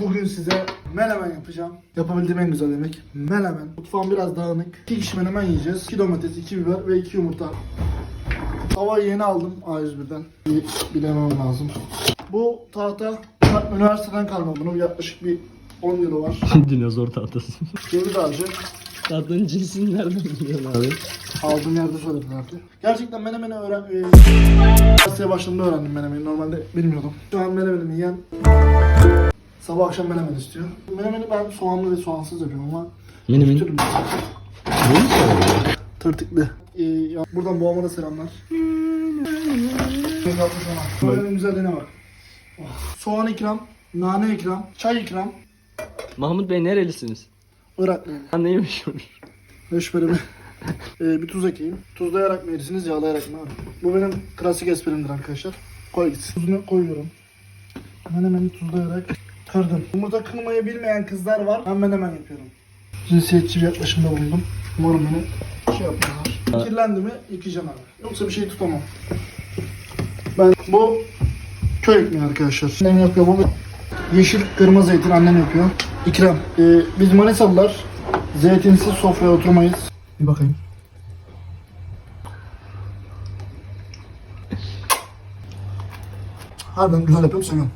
Bugün size menemen yapacağım. Yapabildiğim en güzel yemek. Menemen. Mutfağım biraz dağınık. 2 kişi menemen yiyeceğiz. 2 domates, 2 biber ve 2 yumurta. Tavayı yeni aldım A101'den. Bir bilemem lazım. Bu tahta üniversiteden kalma bunu yaklaşık bir 10 yılı var. Dinozor tahtası. Ceviz ağacı. Tahtının cinsini nereden biliyorsun abi? Aldığım yerde söyledilerdi. Gerçekten menemeni öğren... E, üniversiteye başladığımda öğrendim menemeni. Normalde bilmiyordum. Şu an menemenimi yiyen sabah akşam menemen istiyor. Menemeni ben soğanlı ve soğansız yapıyorum ama Menemen. Türlü. Tırtıklı. Ee, ya buradan boğama da selamlar. Menemenin güzelliğine bak. Oh. Soğan ikram, nane ikram, çay ikram. Mahmut Bey nerelisiniz? Iraklıyım. Ha neymiş o? Ve şöyle bir, ee, bir tuz ekleyeyim. Tuzlayarak mı yersiniz, yağlayarak mı abi? Bu benim klasik esprimdir arkadaşlar. Koy gitsin. Tuzunu koyuyorum. Menemeni tuzlayarak kırdım. Yumurta kırmayı bilmeyen kızlar var. Ben menemen yapıyorum. Cinsiyetçi bir yaklaşımda bulundum. Umarım beni şey yapmazlar. Kirlendi mi yıkayacağım abi. Yoksa bir şey tutamam. Ben bu köy ekmeği arkadaşlar. Annem yapıyor bu. Yeşil kırmızı zeytin annem yapıyor. İkram. Ee, biz Manisalılar zeytinsiz sofraya oturmayız. Bir bakayım. Harbiden güzel yapıyorum seviyorum.